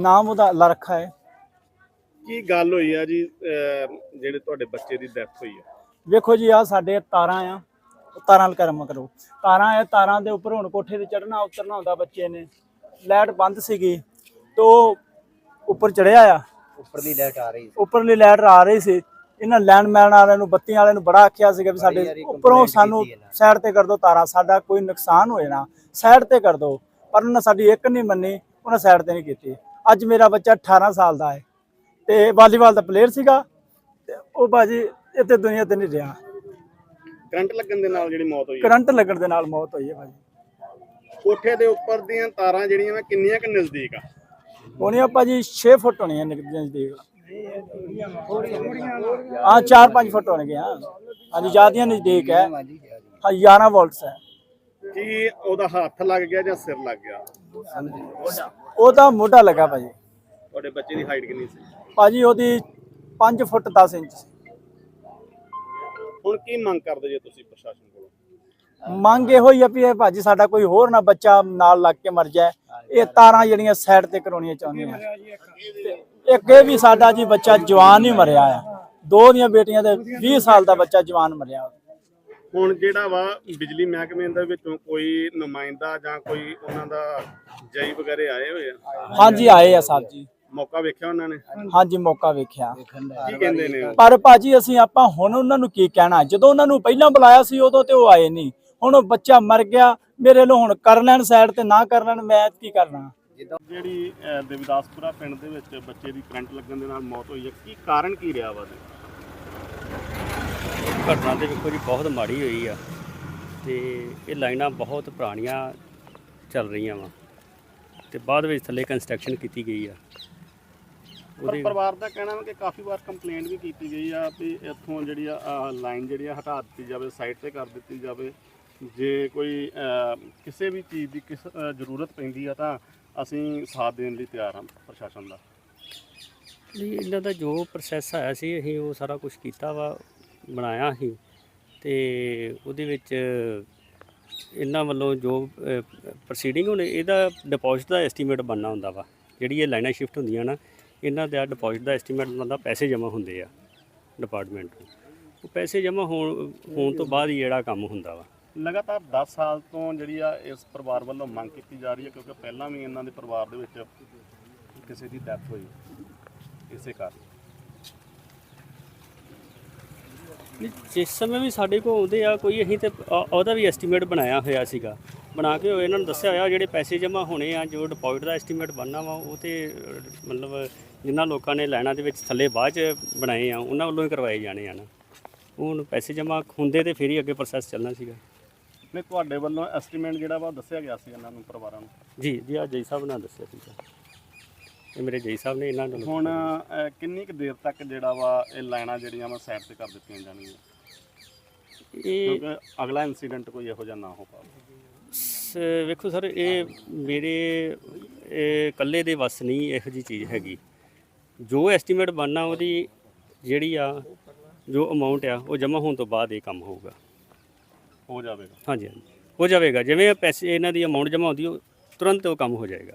ਨਾਮ ਉਹਦਾ ਅੱਲਾ ਰੱਖਾ ਹੈ। ਕੀ ਗੱਲ ਹੋਈ ਆ ਜੀ ਅਹ, ਜਿਹੜੇ ਤੁਹਾਡੇ ਬੱਚੇ ਦੀ ਡੈਥ ਹੋਈ ਆ? ਵੇਖੋ ਜੀ ਆ ਸਾਡੇ ਤਾਰਾਂ ਆ ਉਹ ਤਾਰਾਂ ਨਾਲ ਕਰਮ ਕਰੋ। ਤਾਰਾਂ ਆ ਤਾਰਾਂ ਦੇ ਉੱਪਰ ਹੁਣ ਕੋਠੇ ਤੇ ਚੜਨਾ ਉਤਰਨਾ ਹੁੰਦਾ ਬੱਚੇ ਨੇ। ਲਾਈਟ ਬੰਦ ਸੀਗੀ ਤੋ ਉੱਪਰ ਚੜਿਆ ਆ। ਉੱਪਰਲੀ ਲਾਈਟ ਆ ਰਹੀ ਸੀ। ਉੱਪਰਲੀ ਲਾਈਟ ਆ ਰਹੀ ਸੀ। ਇਹਨਾਂ ਲੈਂਡਮੈਨ ਵਾਲਿਆਂ ਨੂੰ ਬੱਤੀਆਂ ਵਾਲਿਆਂ ਨੂੰ ਬੜਾ ਆਖਿਆ ਸੀਗਾ ਵੀ ਸਾਡੇ ਉੱਪਰੋਂ ਸਾਨੂੰ। ਸਾਈਡ ਤੇ ਕਰ ਦਿਓ ਤਾਰਾਂ ਸਾਡਾ ਕੋਈ ਨੁਕਸਾਨ ਹੋਏ ਨਾ ਸਾਈਡ ਤੇ ਕਰ ਦਿਓ ਪਰ ਉਹਨਾਂ ਸਾਡੀ ਇੱਕ ਨਹੀਂ ਮੰਨੀ ਉਹਨਾਂ ਸਾਈਡ ਤੇ ਨਹੀਂ ਕੀਤੀ। ਅੱਜ ਮੇਰਾ ਬੱਚਾ 18 ਸਾਲ ਦਾ ਹੈ ਤੇ ਵਾਲੀਬਾਲ ਦਾ ਪਲੇਅਰ ਸੀਗਾ ਤੇ ਉਹ ਬਾਜੀ ਇੱਥੇ ਦੁਨੀਆ ਤੇ ਨਹੀਂ ਰਿਹਾ। ਕਰੰਟ ਲੱਗਣ ਦੇ ਨਾਲ ਜਿਹੜੀ ਮੌਤ ਹੋਈ ਆ ਕਰੰਟ ਲੱਗਣ ਦੇ ਨਾਲ ਮੌਤ ਹੋਈ ਹੈ ਭਾਜੀ। ਕੋਠੇ ਦੇ ਉੱਪਰ ਦੀਆਂ ਤਾਰਾਂ ਜਿਹੜੀਆਂ ਵਾ ਕਿੰਨੀਆਂ ਕਿ ਨਜ਼ਦੀਕ ਆ? ਹੋਣੀਆਂ ਭਾਜੀ 6 ਫੁੱਟ ਹੋਣੀਆਂ ਨਜ਼ਦੀਕ। ਹਾਂ 4-5 ਫੁੱਟ ਹੋਣਗੇ ਹਾਂ। ਹਾਂਜੀ ਜਿਆਦੀਆਂ ਨਜ਼ਦੀਕ। ਹਾਂ। 11 ਵੋਲਟਸ ਹੈ। ਕੀ ਉਹਦਾ ਹੱਥ ਲੱਗ ਗਿਆ ਜਾਂ ਸਿਰ ਲੱਗ ਗਿਆ? ਉਹਦਾ ਮੋਢਾ ਲੱਗਾ ਭਾਜੀ। ਤੁਹਾਡੇ ਬੱਚੇ ਦੀ ਹਾਈਟ ਕਿੰਨੀ ਸੀ? ਭਾਜੀ ਉਹਦੀ 5 ਫੁੱਟ 10 ਇੰਚ ਸੀ। ਹੁਣ ਕੀ ਮੰਗ ਕਰਦੇ ਜੇ ਤੁਸੀਂ ਪ੍ਰਸ਼ਾਸਨ ਕੋਲੋਂ? ਮੰਗ ਇਹੋ ਹੀ ਆ ਵੀ ਇਹ ਭਾਜੀ ਸਾਡਾ ਕੋਈ ਹੋਰ ਨਾ ਬੱਚਾ ਨਾਲ ਲੱਗ ਕੇ ਮਰ ਜਾਏ। ਇਹ ਤਾਰਾਂ ਜਿਹੜੀਆਂ ਸਾਈਡ ਤੇ ਕਰਾਉਣੀਆਂ ਚਾਹੁੰਦੇ ਆ ਤੇ ਇੱਕ ਇਹ ਵੀ ਸਾਡਾ ਜੀ ਬੱਚਾ ਜਵਾਨ ਹੀ ਮਰਿਆ ਆ। ਦੋ ਦੀਆਂ ਬੇਟੀਆਂ ਦੇ 20 ਸਾਲ ਦਾ ਬੱਚਾ ਜਵਾਨ ਮਰਿਆ। ਹੁਣ ਜਿਹੜਾ ਵਾ ਬਿਜਲੀ ਮਹਿਕਮੇ ਦੇ ਵਿੱਚੋਂ ਕੋਈ ਨੁਮਾਇੰਦਾ ਜਾਂ ਕੋਈ ਉਹਨਾਂ ਦਾ ਜਈ ਵਗੈਰੇ ਆਏ ਹੋਏ ਆ? ਹਾਂਜੀ ਆਏ ਆ ਸਾਹਿਬ ਜੀ। ਮੌਕਾ ਵੇਖਿਆ ਉਹਨਾਂ ਨੇ? ਹਾਂਜੀ ਮੌਕਾ ਵੇਖਿਆ। ਕੀ ਕਹਿੰਦੇ ਨੇ? ਉਹ? ਪਰ ਭਾਜੀ ਅਸੀਂ ਆਪਾਂ ਹੁਣ ਉਹਨਾਂ ਨੂੰ ਕੀ ਕਹਿਣਾ? ਜਦੋਂ ਉਹਨਾਂ ਨੂੰ ਪਹਿਲਾਂ ਬੁਲਾਇਆ ਸੀ ਉਦੋਂ ਤੇ ਉਹ ਆਏ ਨਹੀਂ। ਹੁਣ ਉਹ ਬੱਚਾ ਮਰ ਗਿਆ ਮੇਰੇ ਲੋ ਹੁਣ ਕਰ ਲੈਣ ਸਾਈਡ ਤੇ ਨਾ ਕਰ ਲੈਣ ਮੈਂ ਕੀ ਕਰਨਾ? ਜਿਹੜੀ ਅਹ, ਦੇਵਦਾਸਪੁਰਾ ਪਿੰਡ ਦੇ ਵਿੱਚ ਬੱਚੇ ਦੀ ਕਰੰਟ ਲੱਗਣ ਦੇ ਨਾਲ ਮੌਤ ਹੋਈ ਹੈ ਕੀ ਕਾਰਨ ਕੀ ਰਿਹਾ ਵਾ ਇਹਦਾ? ਘਟਨਾ ਤੇ ਵੇਖੋ ਜੀ ਬਹੁਤ ਮਾੜੀ ਹੋਈ ਆ ਤੇ ਇਹ ਲਾਈਨਾਂ ਬਹੁਤ ਪੁਰਾਣੀਆਂ ਚੱਲ ਰਹੀਆਂ ਵਾ ਤੇ ਬਾਅਦ ਵਿੱਚ ਥੱਲੇ ਕੰਸਟਰਕਸ਼ਨ ਕੀਤੀ ਗਈ ਆ। ਪਰ ਉਹਦੇ ਪਰਿਵਾਰ ਦਾ ਕਹਿਣਾ ਹੈ ਕਿ ਕਾਫੀ ਵਾਰ ਕੰਪਲੇਂਟ ਵੀ ਕੀਤੀ ਗਈ ਆ ਵੀ ਇੱਥੋਂ ਜਿਹੜੀ ਆ ਲਾਈਨ ਜਿਹੜੀ ਆ ਹਟਾ ਦਿੱਤੀ ਜਾਵੇ ਸਾਈਡ ਤੇ ਕਰ ਦਿੱਤੀ ਜਾਵੇ। ਜੇ ਕੋਈ ਕਿਸੇ ਵੀ ਚੀਜ਼ ਦੀ ਕਿਸ ਜ਼ਰੂਰਤ ਪੈਂਦੀ ਆ ਤਾਂ ਅਸੀਂ ਸਾਥ ਦੇਣ ਲਈ ਤਿਆਰ ਹਾਂ ਪ੍ਰਸ਼ਾਸਨ ਦਾ। ਲਈ ਇਹਨਾਂ ਦਾ ਜੋ ਪ੍ਰੋਸੈਸ ਆਇਆ ਸੀ ਅਸੀਂ ਉਹ ਸਾਰਾ ਕੁਝ ਕੀਤਾ ਵਾ। ਬਣਾਇਆ ਸੀ ਤੇ ਉਹਦੇ ਵਿੱਚ ਇਹਨਾਂ ਵੱਲੋਂ ਜੋ ਪ੍ਰੋਸੀਡਿੰਗ ਹੁਣ, ਇਹਦਾ ਡਿਪੋਜ਼ਿਟ ਦਾ ਐਸਟੀਮੇਟ ਬਣਨਾ ਹੁੰਦਾ ਵਾ। ਜਿਹੜੀ ਇਹ ਲਾਈਨਾਂ ਸ਼ਿਫਟ ਹੁੰਦੀਆਂ ਨਾ, ਇਹਨਾਂ ਦਾ ਡਿਪੋਜ਼ਿਟ ਦਾ ਐਸਟੀਮੇਟ ਦਾ ਪੈਸੇ ਜਮ੍ਹਾਂ ਹੁੰਦੇ ਆ ਡਿਪਾਰਟਮੈਂਟ ਨੂੰ। ਉਹ ਪੈਸੇ ਜਮ੍ਹਾਂ ਹੋਣ ਹੋਣ ਤੋਂ ਬਾਅਦ ਹੀ ਜਿਹੜਾ ਕੰਮ ਹੁੰਦਾ ਵਾ। ਲਗਾਤਾਰ 10 ਸਾਲ ਤੋਂ ਜਿਹੜੀ ਆ ਇਸ ਪਰਿਵਾਰ ਵੱਲੋਂ ਮੰਗ ਕੀਤੀ ਜਾ ਰਹੀ ਹੈ, ਕਿਉਂਕਿ ਪਹਿਲਾਂ ਵੀ ਇਹਨਾਂ ਦੇ ਪਰਿਵਾਰ ਦੇ ਵਿੱਚ ਕਿਸੇ ਦੀ ਡੈਥ ਹੋਈ, ਇਸੇ ਕਾਰਨ। ਨਹੀਂ, ਜਿਸ ਸਮੇਂ ਵੀ ਸਾਡੇ ਕੋਲ ਆਉਂਦੇ ਆ ਕੋਈ ਅਸੀਂ ਤੇ ਅ- ਉਹਦਾ ਵੀ ਐਸਟੀਮੇਟ ਬਣਾਇਆ ਹੋਇਆ ਸੀਗਾ। ਬਣਾ ਕੇ ਉਹ ਇਹਨਾਂ ਨੂੰ ਦੱਸਿਆ ਹੋਇਆ ਜਿਹੜੇ ਪੈਸੇ ਜਮ੍ਹਾਂ ਹੋਣੇ ਆ ਜੋ ਡਿਪੋਜ਼ਿਟ ਦਾ ਐਸਟੀਮੇਟ ਬਣਨਾ ਵਾ ਉਹ ਤੇ ਅ, ਮਤਲਬ ਜਿਨ੍ਹਾਂ ਲੋਕਾਂ ਨੇ ਲੈਣਾ ਦੇ ਵਿੱਚ ਥੱਲੇ ਬਾਅਦ ਚ ਬਣਾਏ ਆ ਉਹਨਾਂ ਵੱਲੋਂ ਹੀ ਕਰਵਾਏ ਜਾਣੇ ਆ ਨਾ। ਹੁਣ ਪੈਸੇ ਜਮ੍ਹਾਂ ਹੁੰਦੇ ਤੇ ਫਿਰ ਹੀ ਅੱਗੇ ਪ੍ਰੋਸੈਸ ਚੱਲਣਾ ਸੀਗਾ। ਨਹੀਂ ਤੁਹਾਡੇ ਵੱਲੋਂ ਐਸਟੀਮੇਟ ਜਿਹੜਾ ਵਾ ਦੱਸਿਆ ਗਿਆ ਸੀ ਇਹਨਾਂ ਨੂੰ ਪਰਿਵਾਰਾਂ ਨੂੰ? ਜੀ ਜੀ ਆ ਜੈ ਸਾਹਿਬ ਨੇ ਦੱਸਿਆ ਸੀਗਾ। ਇਹ ਮੇਰੇ ਜੈ ਸਾਹਿਬ ਨੇ ਇਹਨਾਂ ਨੂੰ ਹੁਣ ਕਿੰਨੀ ਕੁ ਦੇਰ ਤੱਕ ਜਿਹੜਾ ਵਾ ਇਹ ਲਾਈਨਾਂ ਜਿਹੜੀਆਂ ਵਾ ਸਾਈਡ ਤੇ ਕਰ ਦਿੱਤੀਆਂ ਜਾਣਗੀਆਂ? ਇਹ ਕਿਉਂਕਿ ਅਗਲਾ ਇਨਸੀਡੈਂਟ ਕੋਈ ਇਹੋ ਜਿਹਾ ਨਾ ਹੋ ਪਾਵੇ। ਸ- ਵੇਖੋ ਸਰ ਇਹ ਮੇਰੇ ਇਹ ਇਕੱਲੇ ਦੇ ਵੱਸ ਨਹੀਂ ਇਹੋ ਜੀ ਚੀਜ਼ ਹੈਗੀ। ਜੋ ਐਸਟੀਮੇਟ ਬਣਨਾ ਉਹਦੀ ਜਿਹੜੀ ਆ ਜੋ ਅਮਾਉਂਟ ਆ ਉਹ ਜਮ੍ਹਾਂ ਹੋਣ ਤੋਂ ਬਾਅਦ ਇਹ ਕੰਮ ਹੋਊਗਾ। ਹੋ ਜਾਵੇਗਾ। ਹਾਂਜੀ ਹਾਂਜੀ। ਹੋ ਜਾਵੇਗਾ। ਜਿਵੇਂ ਪੈਸੇ ਇਹਨਾਂ ਦੀ ਅਮਾਉਂਟ ਜਮ੍ਹਾਂ ਹੁੰਦੀ ਉਹ ਤੁਰੰਤ ਉਹ ਕੰਮ ਹੋ ਜਾਏਗਾ।